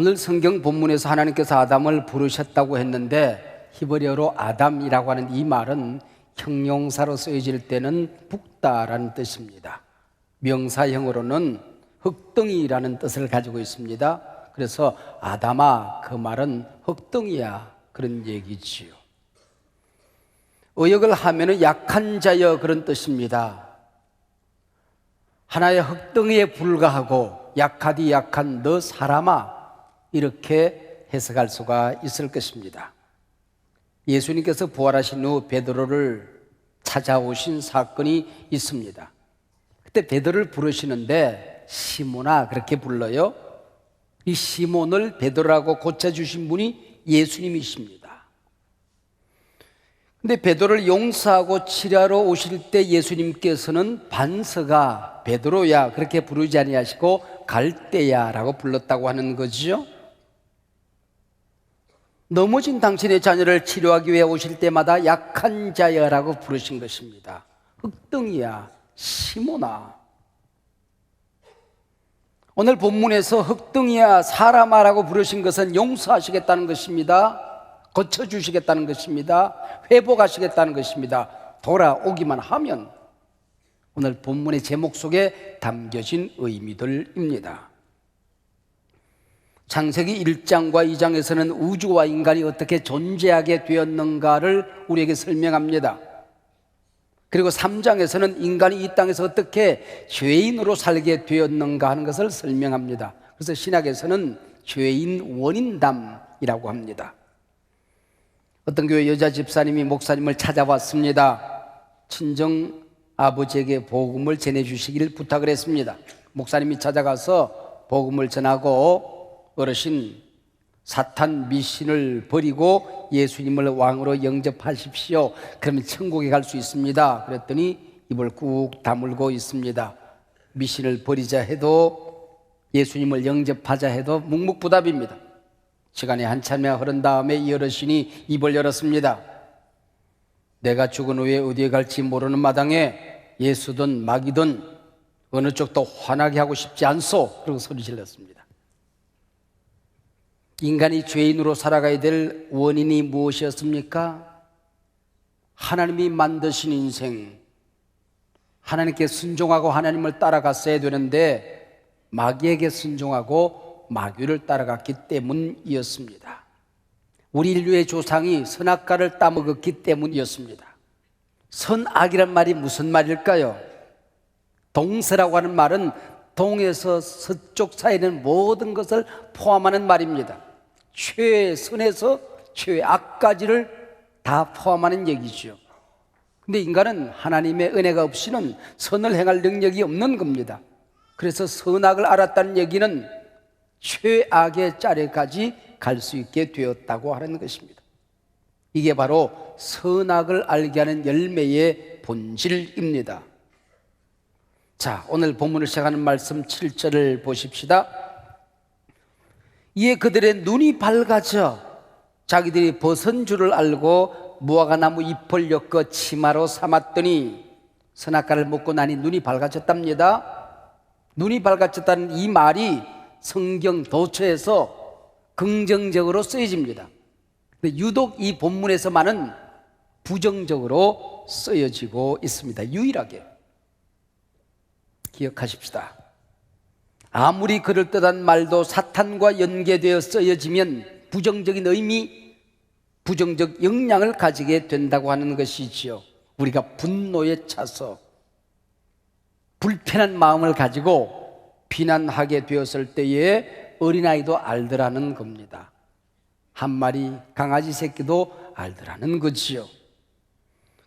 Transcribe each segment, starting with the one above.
오늘 성경 본문에서 하나님께서 아담을 부르셨다고 했는데 히브리어로 아담이라고 하는 이 말은 형용사로 쓰여질 때는 붓다라는 뜻입니다. 명사형으로는 흙덩이라는 뜻을 가지고 있습니다. 그래서 아담아 그 말은 흙덩이야 그런 얘기지요. 의역을 하면은 약한 자여 그런 뜻입니다. 하나의 흙덩이에 불과하고 약하디 약한 너 사람아 이렇게 해석할 수가 있을 것입니다. 예수님께서 부활하신 후 베드로를 찾아오신 사건이 있습니다. 그때 베드로를 부르시는데 시몬아 그렇게 불러요. 이 시몬을 베드로라고 고쳐 주신 분이 예수님이십니다. 근데 베드로를 용서하고 치료하러 오실 때 예수님께서는 반서가 베드로야 그렇게 부르지 아니하시고 갈대야라고 불렀다고 하는 거지요. 넘어진 당신의 자녀를 치료하기 위해 오실 때마다 약한 자여라고 부르신 것입니다. 흙덩이야, 시모나. 오늘 본문에서 흙덩이야, 사람아라고 부르신 것은 용서하시겠다는 것입니다. 고쳐주시겠다는 것입니다. 회복하시겠다는 것입니다. 돌아오기만 하면 오늘 본문의 제목 속에 담겨진 의미들입니다. 창세기 1장과 2장에서는 우주와 인간이 어떻게 존재하게 되었는가를 우리에게 설명합니다. 그리고 3장에서는 인간이 이 땅에서 어떻게 죄인으로 살게 되었는가 하는 것을 설명합니다. 그래서 신학에서는 죄인 원인담이라고 합니다. 어떤 교회 여자 집사님이 목사님을 찾아왔습니다. 친정 아버지에게 복음을 전해주시기를 부탁을 했습니다. 목사님이 찾아가서 복음을 전하고 어르신 사탄 미신을 버리고 예수님을 왕으로 영접하십시오. 그러면 천국에 갈 수 있습니다. 그랬더니 입을 꾹 다물고 있습니다. 미신을 버리자 해도 예수님을 영접하자 해도 묵묵부답입니다. 시간이 한참이 흐른 다음에 이 어르신이 입을 열었습니다. 내가 죽은 후에 어디에 갈지 모르는 마당에 예수든 마귀든 어느 쪽도 화나게 하고 싶지 않소. 그리고 소리 질렀습니다. 인간이 죄인으로 살아가야 될 원인이 무엇이었습니까? 하나님이 만드신 인생, 하나님께 순종하고 하나님을 따라갔어야 되는데 마귀에게 순종하고 마귀를 따라갔기 때문이었습니다. 우리 인류의 조상이 선악과를 따먹었기 때문이었습니다. 선악이란 말이 무슨 말일까요? 동서라고 하는 말은 동에서 서쪽 사이는 모든 것을 포함하는 말입니다. 최선에서 최악까지를 다 포함하는 얘기죠. 근데 인간은 하나님의 은혜가 없이는 선을 행할 능력이 없는 겁니다. 그래서 선악을 알았다는 얘기는 최악의 자리까지 갈 수 있게 되었다고 하는 것입니다. 이게 바로 선악을 알게 하는 열매의 본질입니다. 자, 오늘 본문을 시작하는 말씀 7절을 보십시다. 이에 그들의 눈이 밝아져 자기들이 벗은 줄을 알고 무화과나무 잎을 엮어 치마로 삼았더니 선악과를 먹고 나니 눈이 밝아졌답니다. 눈이 밝아졌다는 이 말이 성경 도처에서 긍정적으로 쓰여집니다. 유독 이 본문에서만은 부정적으로 쓰여지고 있습니다. 유일하게. 기억하십시다. 아무리 그럴듯한 말도 사탄과 연계되어 쓰여지면 부정적인 의미, 부정적 영향을 가지게 된다고 하는 것이지요. 우리가 분노에 차서 불편한 마음을 가지고 비난하게 되었을 때에 어린아이도 알더라는 겁니다. 한 마리 강아지 새끼도 알더라는 거지요.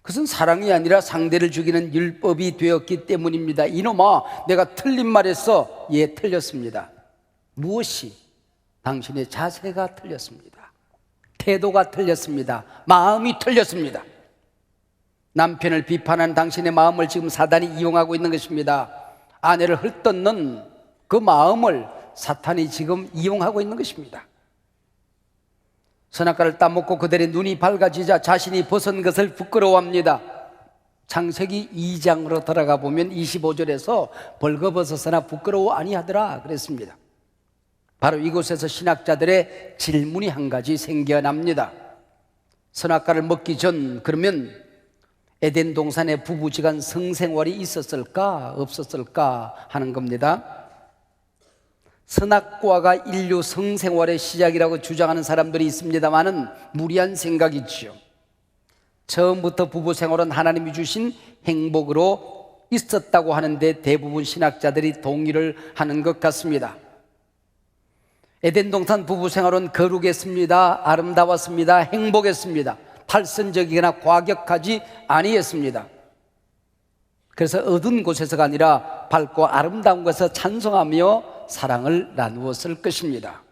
그것은 사랑이 아니라 상대를 죽이는 율법이 되었기 때문입니다. 이놈아, 내가 틀린 말했어. 예, 틀렸습니다. 무엇이? 당신의 자세가 틀렸습니다. 태도가 틀렸습니다. 마음이 틀렸습니다. 남편을 비판한 당신의 마음을 지금 사단이 이용하고 있는 것입니다. 아내를 헐뜯는 그 마음을 사탄이 지금 이용하고 있는 것입니다. 선악과를 따먹고 그들의 눈이 밝아지자 자신이 벗은 것을 부끄러워합니다. 창세기 2장으로 들어가 보면 25절에서 벌거벗어서나 부끄러워 아니하더라 그랬습니다. 바로 이곳에서 신학자들의 질문이 한 가지 생겨납니다. 선악과를 먹기 전 그러면 에덴 동산의 부부지간 성생활이 있었을까 없었을까 하는 겁니다. 선악과가 인류 성생활의 시작이라고 주장하는 사람들이 있습니다만은 무리한 생각이지요. 처음부터 부부 생활은 하나님이 주신 행복으로 있었다고 하는데 대부분 신학자들이 동의를 하는 것 같습니다. 에덴 동산 부부 생활은 거룩했습니다. 아름다웠습니다. 행복했습니다. 탈선적이거나 과격하지 아니했습니다. 그래서 어두운 곳에서가 아니라 밝고 아름다운 곳에서 찬송하며 사랑을 나누었을 것입니다.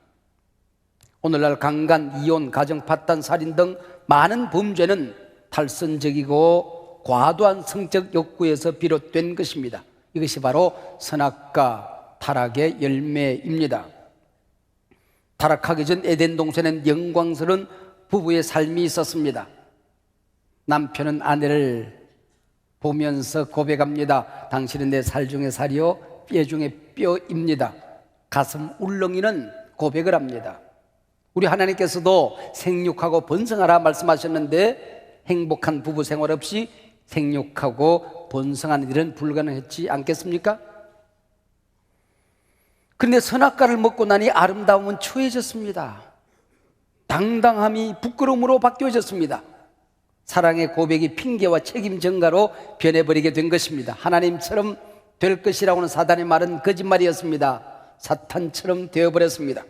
오늘날 강간, 이혼, 가정 파탄, 살인 등 많은 범죄는 탈선적이고 과도한 성적 욕구에서 비롯된 것입니다. 이것이 바로 선악과 타락의 열매입니다. 타락하기 전 에덴 동산엔 영광스러운 부부의 삶이 있었습니다. 남편은 아내를 보면서 고백합니다. 당신은 내 살 중에 살이요, 뼈 중에 뼈입니다. 가슴 울렁이는 고백을 합니다. 우리 하나님께서도 생육하고 번성하라 말씀하셨는데 행복한 부부 생활 없이 생육하고 번성하는 일은 불가능했지 않겠습니까? 그런데 선악과를 먹고 나니 아름다움은 추해졌습니다. 당당함이 부끄러움으로 바뀌어졌습니다. 사랑의 고백이 핑계와 책임 전가로 변해버리게 된 것입니다. 하나님처럼 될 것이라고는 사단의 말은 거짓말이었습니다. 사탄처럼 되어버렸습니다.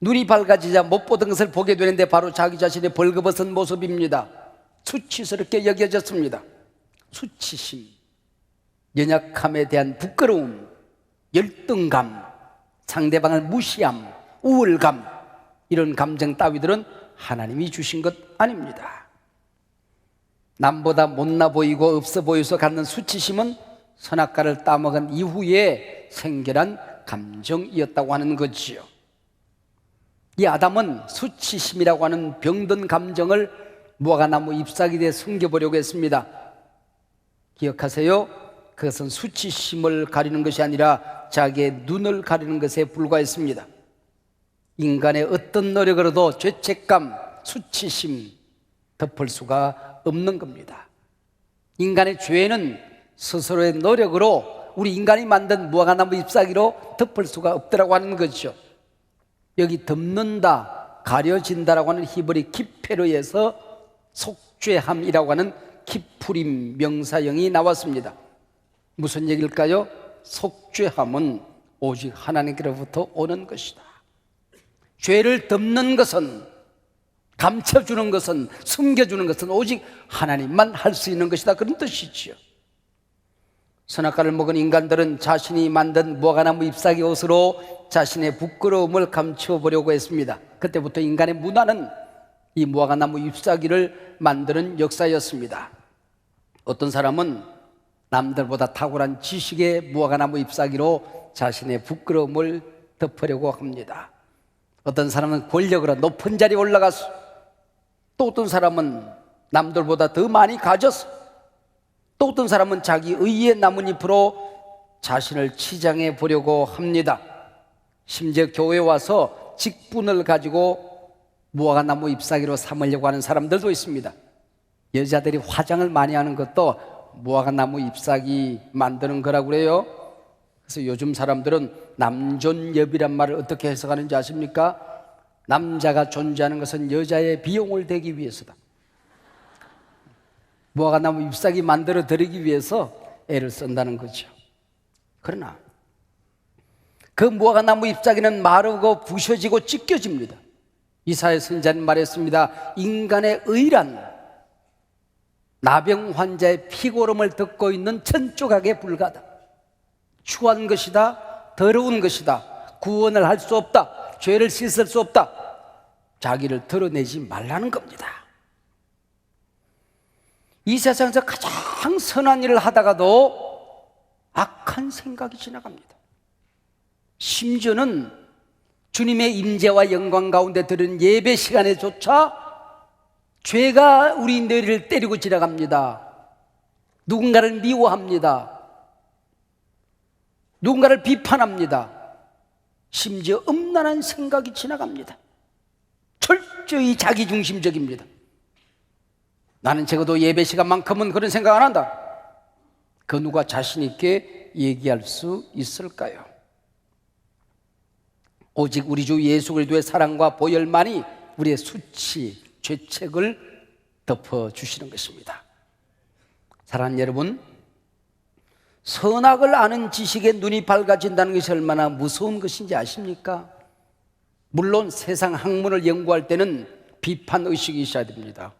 눈이 밝아지자 못 보던 것을 보게 되는데 바로 자기 자신의 벌거벗은 모습입니다. 수치스럽게 여겨졌습니다. 수치심, 연약함에 대한 부끄러움, 열등감, 상대방을 무시함, 우월감, 이런 감정 따위들은 하나님이 주신 것 아닙니다. 남보다 못나 보이고 없어 보여서 갖는 수치심은 선악과를 따먹은 이후에 생겨난 감정이었다고 하는 거지요. 이 아담은 수치심이라고 하는 병든 감정을 무화과나무 잎사귀에 숨겨보려고 했습니다. 기억하세요? 그것은 수치심을 가리는 것이 아니라 자기의 눈을 가리는 것에 불과했습니다. 인간의 어떤 노력으로도 죄책감, 수치심 덮을 수가 없는 겁니다. 인간의 죄는 스스로의 노력으로 우리 인간이 만든 무화과나무 잎사귀로 덮을 수가 없더라고 하는 거죠. 여기 덮는다, 가려진다라고 하는 히브리 키페르에서 속죄함이라고 하는 키푸림 명사형이 나왔습니다. 무슨 얘기일까요? 속죄함은 오직 하나님께로부터 오는 것이다. 죄를 덮는 것은 감춰주는 것은 숨겨주는 것은 오직 하나님만 할 수 있는 것이다 그런 뜻이지요. 선악과를 먹은 인간들은 자신이 만든 무화과나무 잎사귀 옷으로 자신의 부끄러움을 감춰보려고 했습니다. 그때부터 인간의 문화는 이 무화과나무 잎사귀를 만드는 역사였습니다. 어떤 사람은 남들보다 탁월한 지식의 무화과나무 잎사귀로 자신의 부끄러움을 덮으려고 합니다. 어떤 사람은 권력으로 높은 자리에 올라가서 또 어떤 사람은 남들보다 더 많이 가져서 또 어떤 사람은 자기 의의 나뭇잎으로 자신을 치장해 보려고 합니다. 심지어 교회에 와서 직분을 가지고 무화과나무 잎사귀로 삼으려고 하는 사람들도 있습니다. 여자들이 화장을 많이 하는 것도 무화과나무 잎사귀 만드는 거라고 그래요. 그래서 요즘 사람들은 남존여비란 말을 어떻게 해석하는지 아십니까? 남자가 존재하는 것은 여자의 비용을 대기 위해서다. 무화과나무 잎사귀 만들어 드리기 위해서 애를 쓴다는 거죠. 그러나 그 무화과나무 잎사귀는 마르고 부셔지고 찢겨집니다. 이사의 선자는 말했습니다. 인간의 의란 나병 환자의 피고름을 듣고 있는 천조각에 불과다. 추한 것이다. 더러운 것이다. 구원을 할 수 없다. 죄를 씻을 수 없다. 자기를 드러내지 말라는 겁니다. 이 세상에서 가장 선한 일을 하다가도 악한 생각이 지나갑니다. 심지어는 주님의 임재와 영광 가운데 들은 예배 시간에조차 죄가 우리 뇌를 때리고 지나갑니다. 누군가를 미워합니다. 누군가를 비판합니다. 심지어 음란한 생각이 지나갑니다. 철저히 자기중심적입니다. 나는 적어도 예배 시간만큼은 그런 생각 안 한다. 그 누가 자신 있게 얘기할 수 있을까요? 오직 우리 주 예수 그리스도의 사랑과 보혈만이 우리의 수치, 죄책을 덮어 주시는 것입니다. 사랑하는 여러분, 선악을 아는 지식에 눈이 밝아진다는 것이 얼마나 무서운 것인지 아십니까? 물론 세상 학문을 연구할 때는 비판 의식이 있어야 됩니다.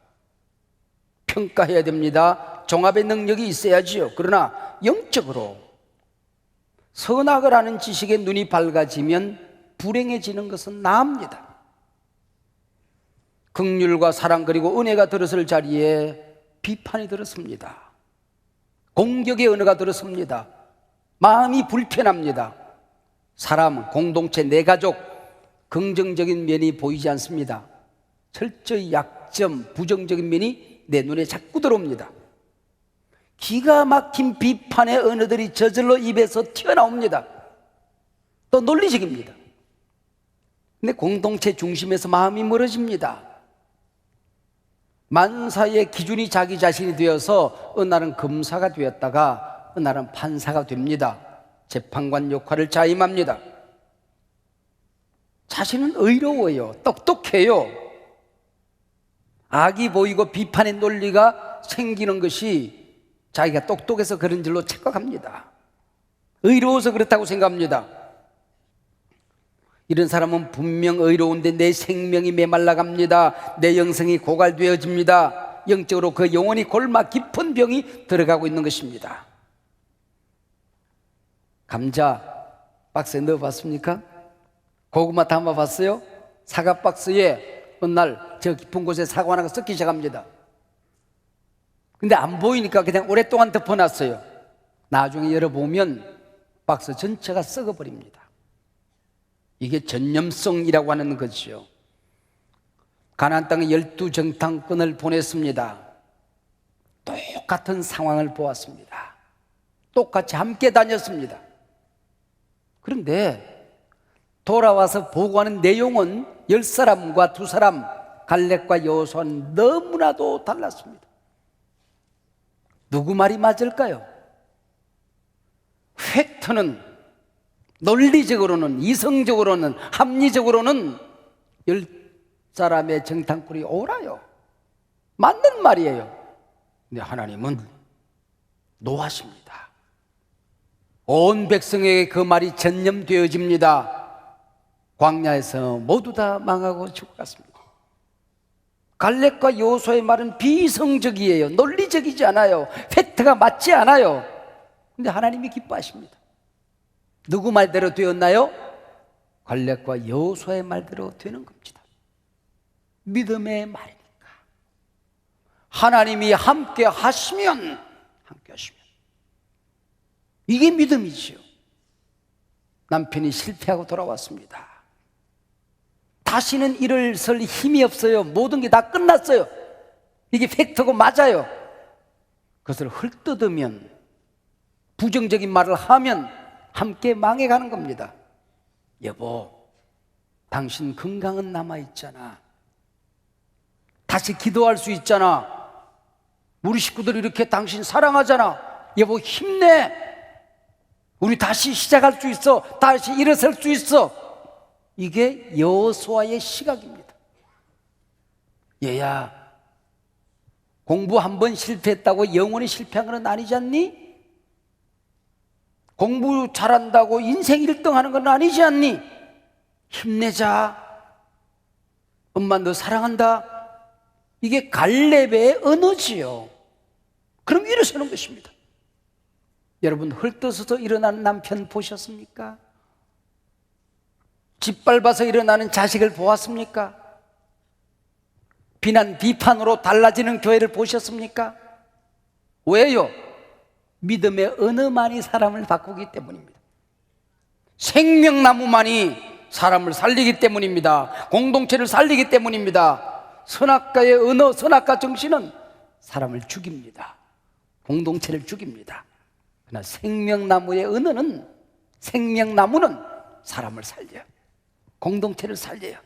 평가해야 됩니다. 종합의 능력이 있어야지요. 그러나 영적으로 선악을 아는 지식에 눈이 밝아지면 불행해지는 것은 나합니다. 극률과 사랑 그리고 은혜가 들었을 자리에 비판이 들었습니다. 공격의 언어가 들었습니다. 마음이 불편합니다. 사람, 공동체, 내 가족, 긍정적인 면이 보이지 않습니다. 철저히 약점, 부정적인 면이 내 눈에 자꾸 들어옵니다. 기가 막힌 비판의 언어들이 저절로 입에서 튀어나옵니다. 또 논리적입니다. 근데 공동체 중심에서 마음이 멀어집니다. 만사의 기준이 자기 자신이 되어서 어느 날은 검사가 되었다가 어느 날은 판사가 됩니다. 재판관 역할을 자임합니다. 자신은 의로워요. 똑똑해요. 악이 보이고 비판의 논리가 생기는 것이 자기가 똑똑해서 그런 줄로 착각합니다. 의로워서 그렇다고 생각합니다. 이런 사람은 분명 의로운데 내 생명이 메말라 갑니다. 내 영성이 고갈되어집니다. 영적으로 그 영혼이 골마 깊은 병이 들어가고 있는 것입니다. 감자 박스에 넣어 봤습니까? 고구마 담아 봤어요? 사과 박스에 어느 날저 깊은 곳에 사과 하나가 썩기 시작합니다. 근데 안 보이니까 그냥 오랫동안 덮어놨어요. 나중에 열어보면 박스 전체가 썩어버립니다. 이게 전염성이라고 하는 거죠. 가나안 땅에 열두 정탐꾼을 보냈습니다. 똑같은 상황을 보았습니다. 똑같이 함께 다녔습니다. 그런데 돌아와서 보고하는 내용은 열 사람과 두 사람 갈렙과 여호수아는 너무나도 달랐습니다. 누구 말이 맞을까요? 팩트는 논리적으로는 이성적으로는 합리적으로는 열 사람의 정탐꾼이 옳아요. 맞는 말이에요. 근데 하나님은 노하십니다. 온 백성에게 그 말이 전염되어집니다. 광야에서 모두 다 망하고 죽어갔습니다. 갈렙과 요소의 말은 비성적이에요. 논리적이지 않아요. 팩트가 맞지 않아요. 근데 하나님이 기뻐하십니다. 누구 말대로 되었나요? 갈렙과 여호수아의 말대로 되는 겁니다. 믿음의 말이니까. 하나님이 함께 하시면 함께 하시면 이게 믿음이지요. 남편이 실패하고 돌아왔습니다. 다시는 일을 설 힘이 없어요. 모든 게 다 끝났어요. 이게 팩트고 맞아요. 그것을 헐뜯으면 부정적인 말을 하면 함께 망해가는 겁니다. 여보, 당신 건강은 남아있잖아. 다시 기도할 수 있잖아. 우리 식구들 이렇게 당신 사랑하잖아. 여보, 힘내. 우리 다시 시작할 수 있어. 다시 일어설 수 있어. 이게 여호수아의 시각입니다. 얘야, 공부 한 번 실패했다고 영원히 실패한 건 아니지 않니? 공부 잘한다고 인생 1등 하는 건 아니지 않니? 힘내자. 엄마 너 사랑한다. 이게 갈렙의 언어지요. 그럼 일어서는 것입니다. 여러분 헐떠서서 일어나는 남편 보셨습니까? 짓밟아서 일어나는 자식을 보았습니까? 비난 비판으로 달라지는 교회를 보셨습니까? 왜요? 믿음의 언어만이 사람을 바꾸기 때문입니다. 생명나무만이 사람을 살리기 때문입니다. 공동체를 살리기 때문입니다. 선악가의 언어, 선악가 정신은 사람을 죽입니다. 공동체를 죽입니다. 그러나 생명나무의 언어는 생명나무는 사람을 살려요. 공동체를 살려요.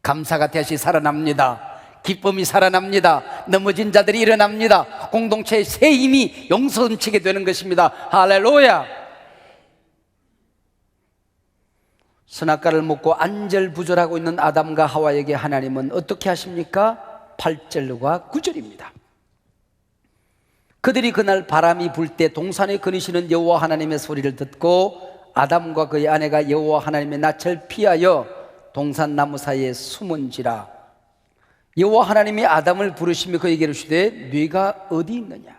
감사가 다시 살아납니다. 기쁨이 살아납니다. 넘어진 자들이 일어납니다. 공동체의 새 힘이 용서치게 되는 것입니다. 할렐루야! 선악과를 먹고 안절부절하고 있는 아담과 하와에게 하나님은 어떻게 하십니까? 8절과 9절입니다. 그들이 그날 바람이 불 때 동산에 거니시는 여호와 하나님의 소리를 듣고 아담과 그의 아내가 여호와 하나님의 낯을 피하여 동산 나무 사이에 숨은지라 여호와 하나님이 아담을 부르시며 그에게 이르시되 네가 어디 있느냐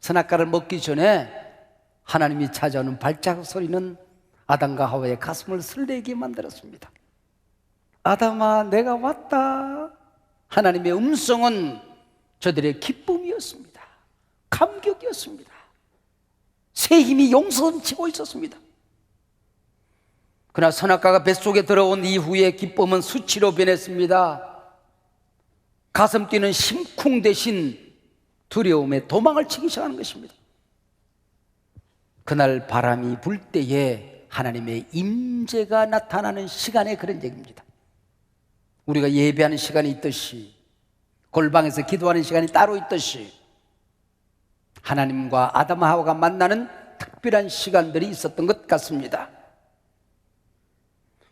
선악과를 먹기 전에 하나님이 찾아오는 발자국 소리는 아담과 하와의 가슴을 설레게 만들었습니다. 아담아, 내가 왔다. 하나님의 음성은 저들의 기쁨이었습니다. 감격이었습니다. 새 힘이 용서치고 있었습니다. 그러나 선악과가 뱃속에 들어온 이후에 기쁨은 수치로 변했습니다. 가슴 뛰는 심쿵 대신 두려움에 도망을 치기 시작하는 것입니다. 그날 바람이 불 때에 하나님의 임재가 나타나는 시간에 그런 얘기입니다. 우리가 예배하는 시간이 있듯이 골방에서 기도하는 시간이 따로 있듯이 하나님과 아담 하와가 만나는 특별한 시간들이 있었던 것 같습니다.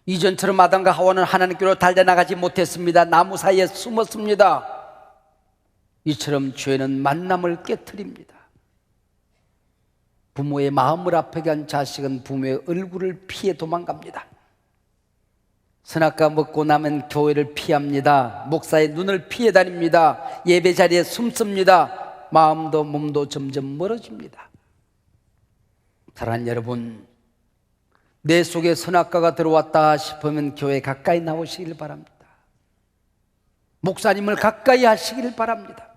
이전처럼 아담과 하와는 하나님께로 달려나가지 못했습니다. 나무 사이에 숨었습니다. 이처럼 죄는 만남을 깨뜨립니다. 부모의 마음을 아프게 한 자식은 부모의 얼굴을 피해 도망갑니다. 선악과 먹고 나면 교회를 피합니다. 목사의 눈을 피해 다닙니다. 예배 자리에 숨습니다. 마음도 몸도 점점 멀어집니다. 사랑하는 여러분, 내 속에 선악과가 들어왔다 싶으면 교회 가까이 나오시길 바랍니다. 목사님을 가까이 하시길 바랍니다.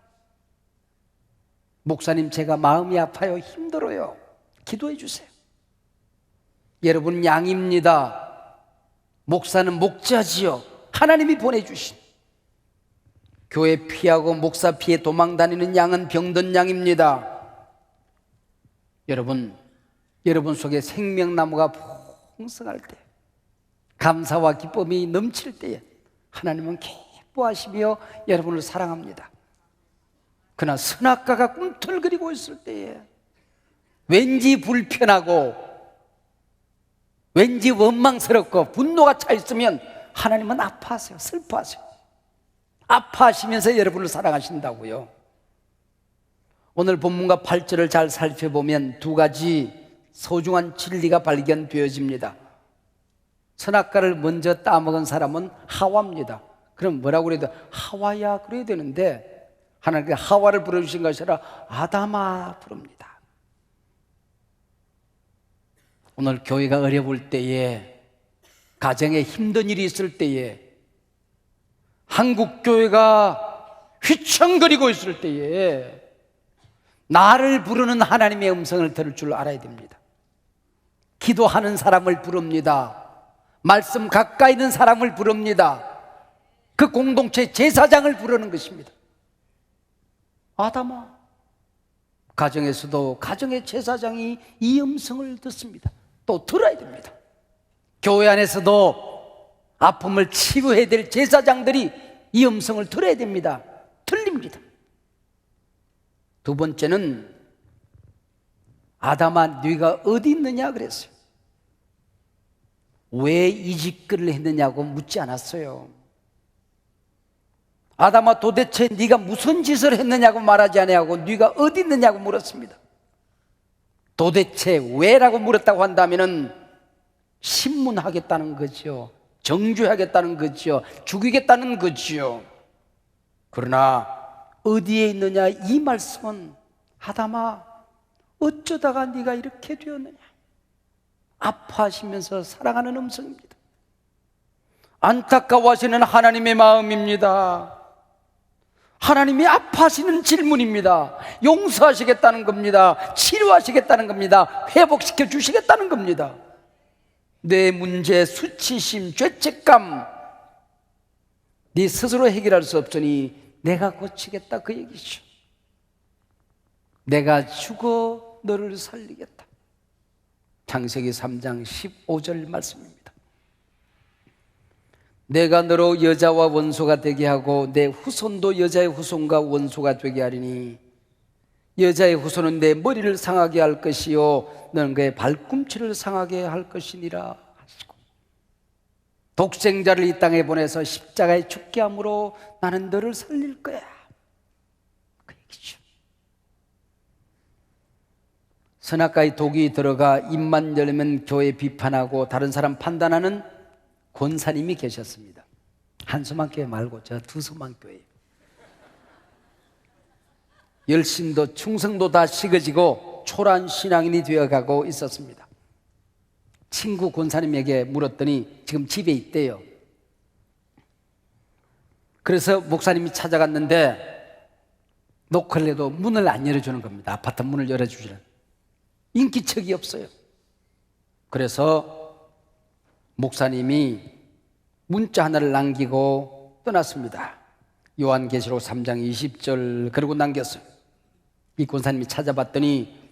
목사님, 제가 마음이 아파요. 힘들어요. 기도해 주세요. 여러분, 양입니다. 목사는 목자지요. 하나님이 보내주신. 교회 피하고 목사 피해 도망 다니는 양은 병든 양입니다. 여러분, 여러분 속에 생명나무가 풍성할 때, 감사와 기쁨이 넘칠 때에 하나님은 기뻐하시며 여러분을 사랑합니다. 그러나 선악과가 꿈틀거리고 있을 때에 왠지 불편하고 왠지 원망스럽고 분노가 차 있으면 하나님은 아파하세요. 슬퍼하세요. 아파하시면서 여러분을 사랑하신다고요. 오늘 본문과 8절을 잘 살펴보면 두 가지 소중한 진리가 발견되어집니다. 선악과를 먼저 따먹은 사람은 하와입니다. 그럼 뭐라고 그래도 하와야 그래야 되는데 하나님께 하와를 부르신 것이 아니라 아담아 부릅니다. 오늘 교회가 어려울 때에 가정에 힘든 일이 있을 때에 한국 교회가 휘청거리고 있을 때에 나를 부르는 하나님의 음성을 들을 줄 알아야 됩니다. 기도하는 사람을 부릅니다. 말씀 가까이 있는 사람을 부릅니다. 그 공동체 제사장을 부르는 것입니다. 아담아, 가정에서도 가정의 제사장이 이 음성을 듣습니다. 또 들어야 됩니다. 교회 안에서도 아픔을 치유해야 될 제사장들이 이 음성을 들어야 됩니다. 틀립니다. 두 번째는 아담아 네가 어디 있느냐 그랬어요. 왜 이 짓글을 했느냐고 묻지 않았어요. 아담아 도대체 네가 무슨 짓을 했느냐고 말하지 아니하고 네가 어디 있느냐고 물었습니다. 도대체 왜라고 물었다고 한다면은 신문하겠다는 거죠. 정죄하겠다는 거죠. 죽이겠다는 거죠. 그러나 어디에 있느냐 이 말씀은 하다마 어쩌다가 네가 이렇게 되었느냐 아파하시면서 사랑하는 음성입니다. 안타까워하시는 하나님의 마음입니다. 하나님이 아파하시는 질문입니다. 용서하시겠다는 겁니다. 치료하시겠다는 겁니다. 회복시켜 주시겠다는 겁니다. 내 문제, 수치심, 죄책감, 네 스스로 해결할 수 없으니 내가 고치겠다 그 얘기죠. 내가 죽어 너를 살리겠다. 창세기 3장 15절 말씀입니다. 내가 너로 여자와 원수가 되게 하고 내 후손도 여자의 후손과 원수가 되게 하리니 여자의 후손은 내 머리를 상하게 할 것이요. 너는 그의 발꿈치를 상하게 할 것이니라 하시고. 독생자를 이 땅에 보내서 십자가에 죽게 함으로 나는 너를 살릴 거야. 그 얘기죠. 선악과의 독이 들어가 입만 열면 교회 비판하고 다른 사람 판단하는 권사님이 계셨습니다. 한 수만 교회 말고 저 두수만 교회 열심도 충성도 다 식어지고 초라한 신앙인이 되어가고 있었습니다. 친구 권사님에게 물었더니 지금 집에 있대요. 그래서 목사님이 찾아갔는데 노크를 해도 문을 안 열어주는 겁니다. 아파트 문을 열어주지는. 인기척이 없어요. 그래서 목사님이 문자 하나를 남기고 떠났습니다. 요한계시록 3장 20절 그러고 남겼어요. 이 권사님이 찾아봤더니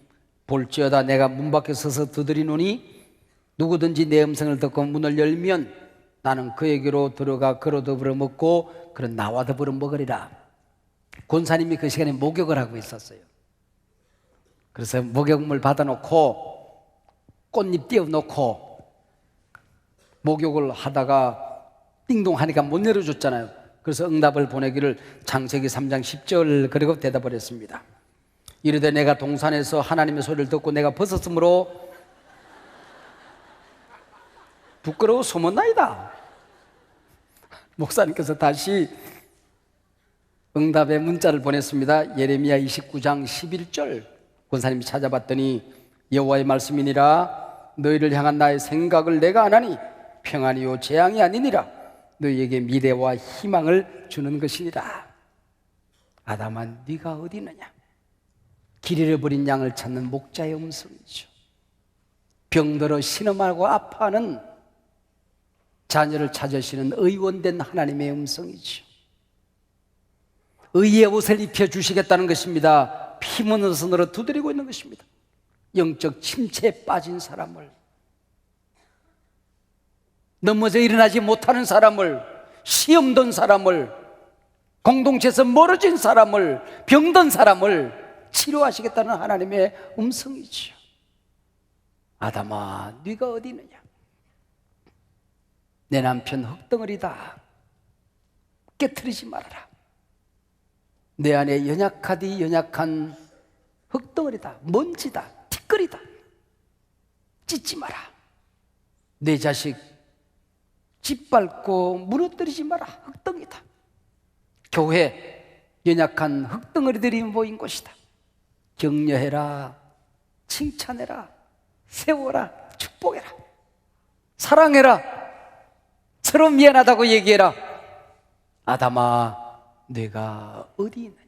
볼지어다 내가 문 밖에 서서 두드리노니 누구든지 내 음성을 듣고 문을 열면 나는 그에게로 들어가 그로 더불어 먹고 그런 나와 더불어 먹으리라. 권사님이 그 시간에 목욕을 하고 있었어요. 그래서 목욕물 받아놓고 꽃잎 띄워놓고 목욕을 하다가 띵동 하니까 못 열어줬잖아요. 그래서 응답을 보내기를 장세기 3장 10절 그리고 대답을 했습니다. 이르되 내가 동산에서 하나님의 소리를 듣고 내가 벗었으므로 부끄러워 소문나이다. 목사님께서 다시 응답의 문자를 보냈습니다. 예레미야 29장 11절. 권사님이 찾아봤더니 여호와의 말씀이니라. 너희를 향한 나의 생각을 내가 안 하니 평안이요 재앙이 아니니라. 너희에게 미래와 희망을 주는 것이니라. 아담아 네가 어디 있느냐 길 잃어버린 양을 찾는 목자의 음성이죠. 병들어 신음하고 아파하는 자녀를 찾으시는 의원된 하나님의 음성이죠. 의의 옷을 입혀 주시겠다는 것입니다. 피 묻은 손으로 두드리고 있는 것입니다. 영적 침체에 빠진 사람을 넘어져 일어나지 못하는 사람을 시험 든 사람을 공동체에서 멀어진 사람을 병든 사람을 치료하시겠다는 하나님의 음성이지요. 아담아, 네가 어디 있느냐? 내 남편 흙덩어리다. 깨뜨리지 말아라. 내 안에 연약하디 연약한 흙덩어리다. 먼지다. 티끌이다. 찢지 마라. 내 자식 짓밟고 무너뜨리지 마라. 흙덩이다. 교회 연약한 흙덩어리들이 모인 곳이다. 격려해라, 칭찬해라, 세워라, 축복해라, 사랑해라, 서로 미안하다고 얘기해라. 아담아, 내가 어디 있느냐?